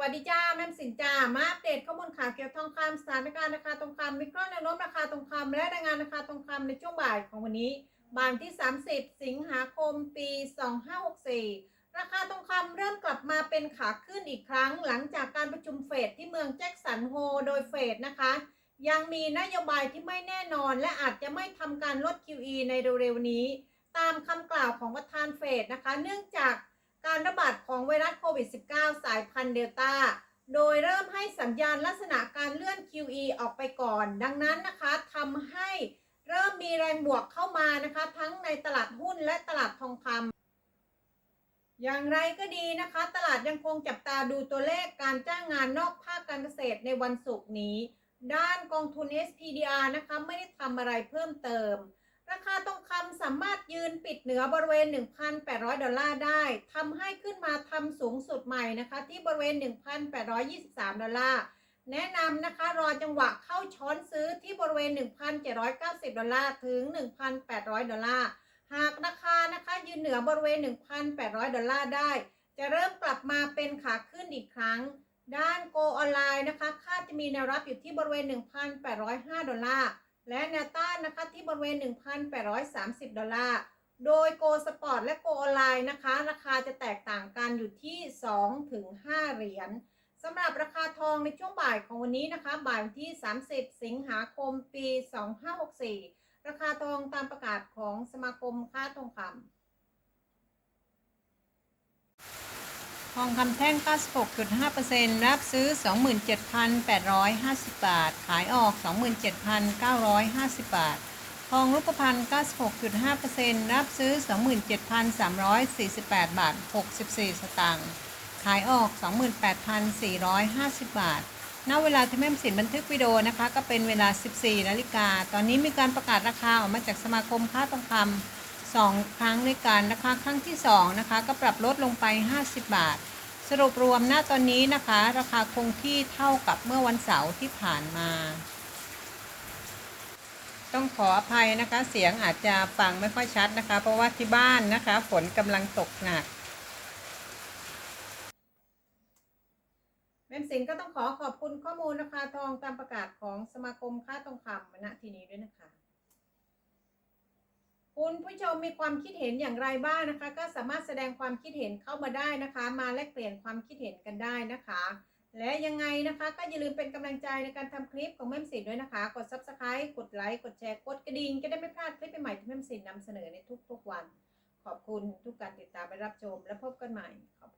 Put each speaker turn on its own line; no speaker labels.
วัสดีจ้าแม่สินจ้ามาอัปเดตข้อมูลข่าวเกี่ยวกับทองคำสถานการณ์ราคาทองคำวิเคราะห์แนวโน้มราคาทองคำและรายงานราคาทองคำในช่วงบ่ายของวันนี้บ่ายที่ 30 สิงหาคม ปี 2564 ราคาทองคำเริ่มกลับมาเป็นขาขึ้นอีกครั้ง หลังจากการประชุมเฟดที่เมืองแจ็คสันโฮโดยเฟดนะคะ ยังมีนโยบายที่ไม่แน่นอน และอาจจะไม่ทำการลด QE ในเร็วๆนี้ ตามคำกล่าวของประธานเฟดนะคะ เนื่องจาก การระบาดของไวรัสโควิด -19 สายพันธุ์เดลต้า โดยเริ่มให้สัญญาณลักษณะการเลื่อน QE ออกไปก่อน ดังนั้นนะคะทำให้เริ่มมีแรงบวกเข้ามานะคะ ทั้งในตลาดหุ้นและตลาดทองคำอย่างไรก็ดีนะคะ ตลาดยังคงจับตาดูตัวเลขการจ้างงานนอกภาคการเกษตรในวันศุกร์นี้ ด้านกองทุน SPDR นะคะไม่ได้ทำอะไรเพิ่มเติม ราคาทองคำสามารถยืนปิดเหนือบริเวณ 1,800 ดอลลาร์ได้ทำให้ขึ้นมาทำสูงสุดใหม่นะคะ ที่บริเวณ 1,823 ดอลลาร์ แนะนำนะคะรอจังหวะเข้าช้อนซื้อที่บริเวณ 1,790 ดอลลาร์ถึง 1,800 ดอลลาร์ หากราคานะคะยืนเหนือบริเวณ 1,800 ดอลลาร์ได้ จะเริ่มกลับมาเป็นขาขึ้นอีกครั้ง ด้านโกออนไลน์นะคะคาดจะมีแนวรับอยู่ที่บริเวณ 1,805 ดอลลาร์ และแนวต้านนะคะที่บริเวณ 1,830 ดอลลาร์ โดยโกสปอร์ตและโกออนไลน์นะคะ ราคาจะแตกต่างกันอยู่ที่ 2 ถึง 5 เหรียญสำหรับราคาทองในช่วงบ่ายของวันนี้นะคะ บ่ายวันที่ 30 สิงหาคม ปี 2564 ราคาทองตามประกาศของสมาคมค่าทองคำ ทองคำแท่ง 96.5%รับซื้อ 27,850 บาท ขายออก 27,950 บาท ทองรูปพรรณ96.5%รับซื้อ 27,348 บาท 64 สตางค์ ขายออก 28,450 บาท ณ เวลาที่แม่สินบันทึกวิดีโอนะคะ ก็เป็นเวลา 14 นาฬิกา ตอนนี้มีการประกาศราคาออกมาจากสมาคมค้าทองคำ สองครั้งด้วยกันนะคะ ครั้งที่สองนะคะก็ปรับลดลงไป 50 บาท สรุปรวมณตอนนี้นะคะ ราคาคงที่เท่ากับเมื่อวันเสาร์ที่ผ่านมา ต้องขออภัยนะคะ เสียงอาจจะฟังไม่ค่อยชัดนะคะ เพราะว่าที่บ้านนะคะ ฝนกำลังตกหนักแม่มสินก็ต้องขอขอบคุณข้อมูลราคาทองตามประกาศของสมาคมค้าทองคำณที่นี้ด้วยนะคะ คุณผู้ชมมีความคิดเห็นอย่างไรบ้างนะคะ ก็สามารถแสดงความคิดเห็นเข้ามาได้นะคะ มาแลกเปลี่ยนความคิดเห็นกันได้นะคะ และยังไงนะคะ ก็อย่าลืมเป็นกำลังใจในการทำคลิปของแม่มสินด้วยนะคะ กด subscribe กดไลค์กดแชร์กดกระดิ่งจะได้ไม่พลาดคลิปใหม่ๆที่แม่มสินนำเสนอในทุกๆวัน ขอบคุณทุกการติดตามและรับชมและพบกันใหม่ขอบ